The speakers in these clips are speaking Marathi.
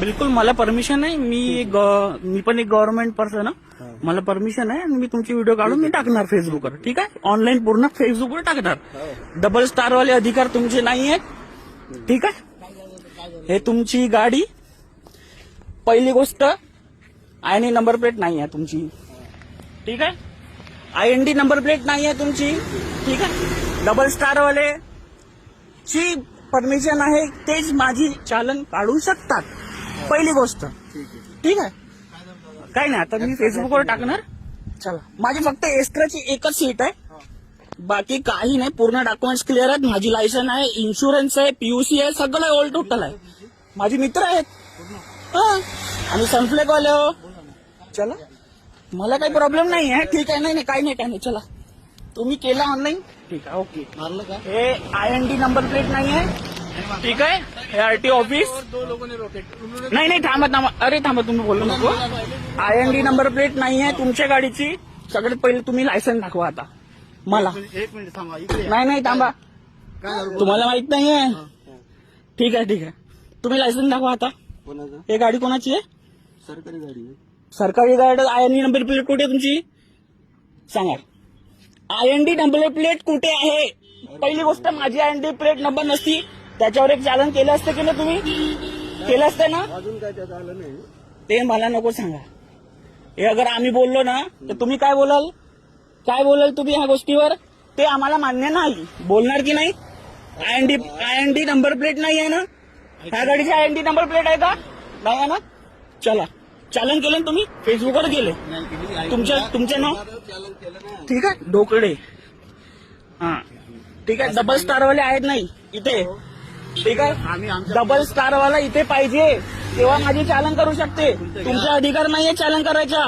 बिलकुल मला परमिशन आहे. मी एक मी पण एक गव्हर्नमेंट पर्सन मला परमिशन आहे आणि मी तुमची व्हिडिओ काढून मी टाकणार फेसबुकवर ठीक आहे? ऑनलाईन पूर्ण फेसबुकवर टाकणार. डबल स्टार वाले अधिकार तुमचे नाही आहेत. ठीक आहे? हे तुमची गाडी. पहिली गोष्ट आणि नंबर प्लेट नाही आहे तुमची. ठीक आहे? I N D number plate नाही आहे तुमची. ठीक आहे? डबल स्टार वाले ची परमिशन आहे. तेच माझी चालन काढू शकतात. पहिली गोष्ट. ठीक आहे? काय नाही आता मी फेसबुकवर टाकणार. चला. माझी फक्त एस्ट्राची एकच सीट आहे. बाकी काही नाही पूर्ण डॉक्युमेंट्स क्लिअर आहेत. माझी लायसन आहे इन्शुरन्स आहे पीयूसी आहे सगळं ऑल टोटल आहे. माझे मित्र आहेत. हा. आणि सनफ्लेक वाले हो. चला. मला काही प्रॉब्लेम नाही आहे ठीक आहे नाही नाही काही नाही काही नाही. चला. तुम्ही केला ऑनलाईन ठीक आहे ओके. मारलं का हे I N D number plate नाही आहे ठीक आहे? हे आरटी ऑफिस नाही नाही थांबा थांबा. अरे थांबा तुम्ही बोलू नको. I N D number plate नाही आहे तुमच्या गाडीची. सगळ्यात पहिले तुम्ही लायसन दाखवा आता. मला. एक मिनिट थांबा. नाही नाही थांबा. तुम्हाला माहीत नाही आहे ठीक आहे ठीक आहे. तुम्ही लायसन दाखवा आता. हे गाडी कोणाची आहे? सरकारी गाडी आहे. सरकारी गाडी I N D number plate कुठे आहे तुमची? सांगा. I N D number plate कुठे आहे? पहिली गोष्ट माझी I N D plate number नसती. त्याच्यावर एक चालन केलं असतं की ना तुम्ही? केलं असतं ना? अजून काय त्यात आलं नाही. ते मला नको सांगा. हे अगर आम्ही बोललो ना तर तुम्ही काय बोलाल? काय बोलाल तुम्ही ह्या गोष्टीवर? ते आम्हाला मान्य नाही. बोलणार की नाही? I N D I N D number plate नाही आहे ना? ह्या गाडीची I N D number plate आहे का? नाही आहे ना? चला. चालन केलं ना तुम्ही? फेसबुकवर गेले. तुमच्या तुमचं नाव? ठीक आहे? डोकडे हा. ठीक आहे? डबल स्टार वाले आहेत नाही. इथे. ठीक आहे? डबल स्टार वाला इथे पाहिजे. तेव्हा माझी चालन करू शकते. तुमचा अधिकार नाहीये चालन करायचा.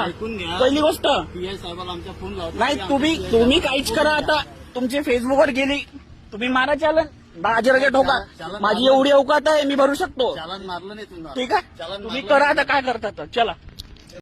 पहिली गोष्ट. नाही तुम्ही तुम्ही काहीच करा आता. तुमचे फेसबुकवर गेली. तुम्ही मारा चालन हजार ठोका. माझी एवढी अवकात आहे मी भरू शकतो. चालन मारलं नाही ठीक आहे? तुम्ही करा आता काय करता तर चला.